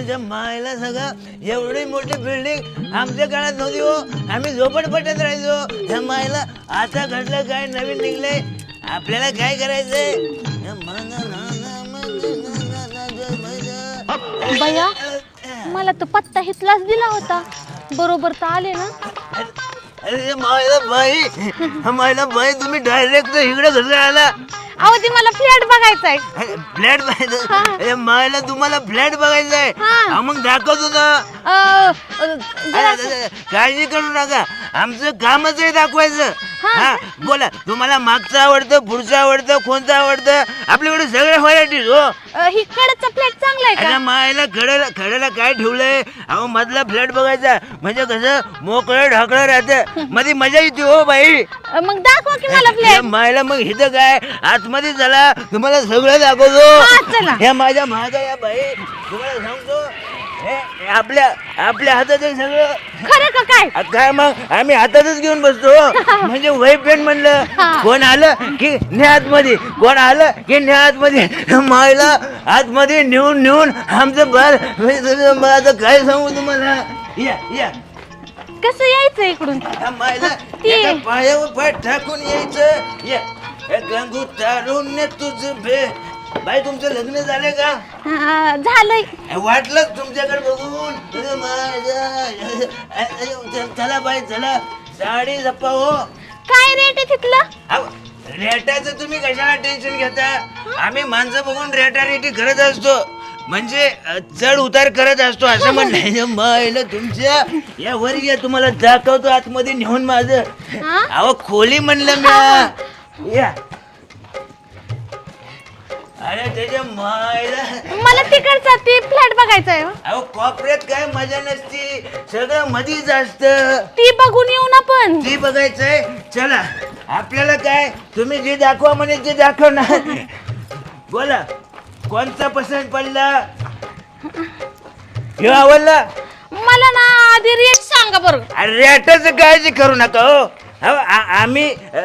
अरे मायला सगळं. एवढी मोठी बिल्डिंग आमच्या काळात नव्हती हो. आम्ही झोपडपट्यात राहायचो. ह्या मायला आता घडलं काय? नवीन निघले आपल्याला काय करायचंय? बया मला तो पत्ता हितलाच दिला होता. बरोबर तर आले ना? अरे मायला बाई. मायला बाई तुम्ही डायरेक्ट इकडे घरी आला. अहो ती मला फ्लॅट बघायचा आहे फ्लॅट बघायचं? अरे मायला तुम्हाला फ्लॅट बघायचा आहे हा. हा, मग दाखवतो ना अ, अ, जरा- अरे, अरे, काळजी करू नका. आमचं कामच आहे दाखवायचं. हा. बोला तुम्हाला मागचं आवडतं पुढचं आवडतं कोणतं आवडतं? आपल्याकडे सगळ्या व्हरायटीज हो. अ, ही कडचा फ्लॅट चांगला आहे अरे का मायला खड्याला खड्याला काय ठेवलंय? अहो मधला फ्लॅट बघायचा. म्हणजे कसं मोकळं ढाकळं राहतं. मध्ये मजा येते हो बाई. अ, मग दाखवा की मला या फ्लॅट मायला मग इथं काय? आतमध्ये चला तुम्हाला सगळं हा, दाखवतो चला. या माझ्या माझ्या या बाई. तुम्हाला सांगतो हे आपल्या आपल्या हातात आहे सगळं. खरं का काय? काय मग? आम्ही हातातच घेऊन बसतो. म्हणजे वही पेन म्हणलं. कोण आलं की ने आतमध्ये कोण आलं की ने आतमध्ये मायला आतमध्ये नेऊन नेऊन आमचं बाल मग आता काय सांगू तुम्हाला? या या. कसं यायचं इकडून? या मायला ती- एका पायावर पाय टाकून यायचं. या हे गंगू तारून ने तुझं भे बाई तुमचं लग्न झालं का? अ, झालंय. वाटलं तुमच्याकडे बघून? अरे माझ्या- अरे, चला बाई चला. साडी जप्पा हो. काय रेट आहे तिथलं? अहो, रेटाचं तुम्ही कशाला टेन्शन घेता? आम्ही माणसं बघून रेटा रेटी करत असतो. म्हणजे अ, चढ उतार करत असतो असं म्हणलं मायला तुमच्या या वर या तुम्हाला दाखवतो आतमध्ये नेऊन माझं. हा? अहो खोली म्हणलं मी. या. अरे त्याच्या मायला. मला तिकडचा ती फ्लॅट बघायचा आहे हो. अहो कॉपऱ्यात काय मजा नसती. सगळं मधीच असतं. ती बघून येऊ ना पण. ते बघायचंय. चला आपल्याला काय? तुम्ही जे दाखवा म्हणे ते दाखव ना. बोला कोणता पसंत पडला? ह्यो आवडला? मला ना आधी रेट सांगा बरं. अरे रेटाचं काळजी करू नका हो. अहो, आ- आम्ही अ,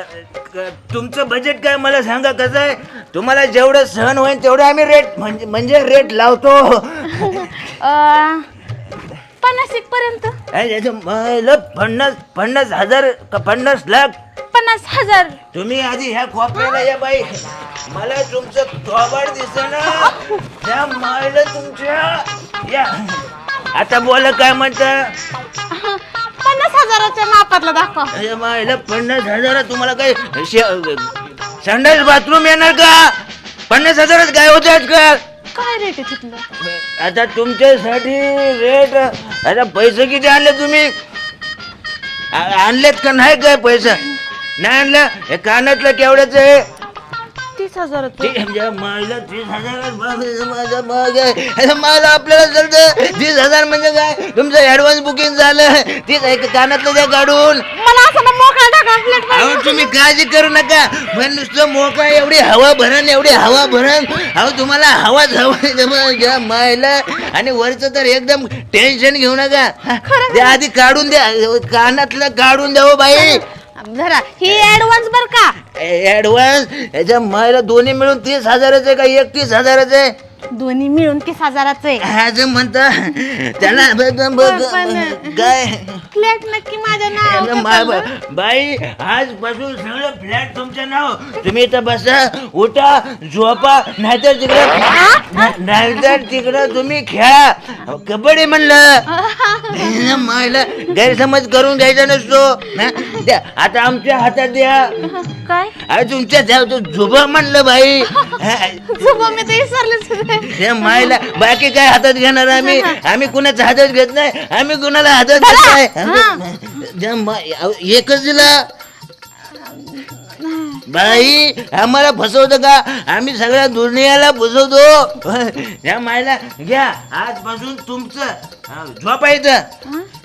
तुमचं बजेट काय मला सांगा कसं आहे? तुम्हाला जेवढं सहन होईल तेवढं आम्ही रेट म्हणजे म्हणजे रेट लावतो. पन्नास एक पर्यंत. अरे, याचं मला पन्नास पन्नास हजार का पन्नास लाख? पन्नास हजार. तुम्ही आधी ह्या खोपऱ्याला या बाई. मला तुमचं थोबाड दिसना. त्या मायला तुमच्या. या. आता बोला काय म्हणता? पन्नास हजाराच्या मापातला दाखवा. अरे मायला पन्नास हजार तुम्हाला काय संडास बाथरूम येणार का? पन्नास हजारात काय होत का? काय रेट आहे तिथलं? आता तुमच्यासाठी रेट आता पैसे किती आणले तुम्ही? आ- आणलेत का नाही काय पैसा? नाही आणलं? हे कानातलं केवढ्याच आहे? तीस हजार ते म्हणजे मला तीस हजार माझा माग आहे अरे मला आपल्याला चालतं तीस हजार म्हणजे काय? तुमचं ऍडव्हान्स बुकिंग झालं. तीच कानातलं द्या काढून. मला असं ना मोकळा टाका फ्लॅट अहो तुम्ही काळजी करू नका. पण नुसतं मोकळा एवढी हवा भरण एवढी हवा भरण. अहो तुम्हाला हवाच हवा घ्या मायला. आणि वरचं तर एकदम टेन्शन घेऊ नका. ते आधी काढून द्या. कानातलं काढून द्या हो बाई. जरा ही ऍडव्हान्स बर का? ऍडव्हान्स याच्या मायला दोन्ही मिळून तीस हजाराचे का? एकतीस हजाराचे दोन्ही मिळून तीस हजाराचं आहे? म्हणता त्याला बघ- बघ- पण- काय? फ्लॅट नक्की माझ्या नाव बाई आजपासून सगळं फ्लॅट तुमच्या नाव. तुम्ही इथं बसा उठा झोपा नाहीतर तिकडं नाहीतर तिकडं तुम्ही खेळा. कबड्डी म्हणलं. गैरसमज करून घ्यायचा नसतो. ना? द्या आता आमच्या हातात द्या. काय? अरे तुमच्या द्या तो झोपा म्हणलं बाई. झोपा मी तर विसरलेच हे मायला बाकी काय हातात घेणार आम्ही? आम्ही कुणाच्या हातात घेत नाही? आम्ही कुणाला हातात घेत नाही? आम्ही- अहो, एकच दिला. बाई आम्हाला फसवतं का? आम्ही सगळ्या दुनियाला फसवतो. या मायला घ्या. आजपासून तुमचं हा,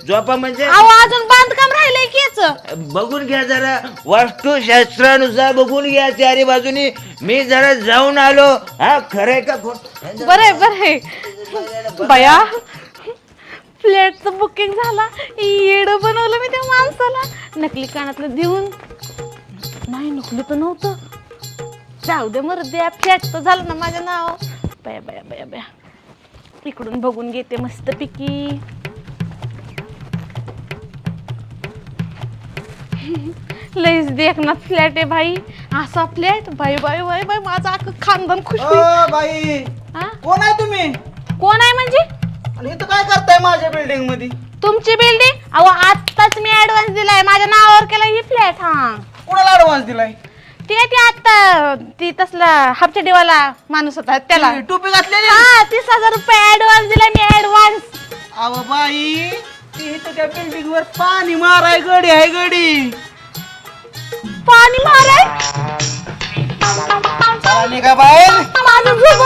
झोपा म्हणजे अहो अजून बांधकाम राहिलंय की याचं? बघून घ्या जरा. वास्तुशास्त्रानुसार बघून घ्या चारी बाजूनी. मी जरा जाऊन आलो. हा खरंय का खोट बरंय बरंय बया फ्लॅटचं बुकिंग झाला. येड बनवलं मी त्या माणसाला. नकली कानातलं देऊन. नाही नकली तर नव्हतं. जाऊ दे मर द्या फ्लॅट तर झालं ना माझ्या नाव. बया बया बया बया. इकडून बघून घेते मस्त पिकी. लईच देखना फ्लॅट आहे भाई असा फ्लॅट बाई बाई बाई बाई माझं अख्खं खानदान खुश होईल. अ, बाई. हा? कोण आहे तुम्ही? कोण आहे म्हणजे? आणि इथं काय करताय माझ्या बिल्डिंगमध्ये? तुमची बिल्डिंग अहो आत्ताच मी ऍडव्हान्स दिलाय. माझ्या नावावर केला ही फ्लॅट हा. कोणाला ऍडव्हान्स दिलाय? ती आता ती तसला हप्त्यावाला माणूस होता त्याला. ती टोपी घातलेली? हा तीस हजार रुपये ऍडव्हान्स दिलाय मी ऍडव्हान्स अव बाई ती इथं त्या बिल्डिंग वर पाणी माराय गडी आहे गडी. पाणी माराय? चला निघा बाहेर. झुब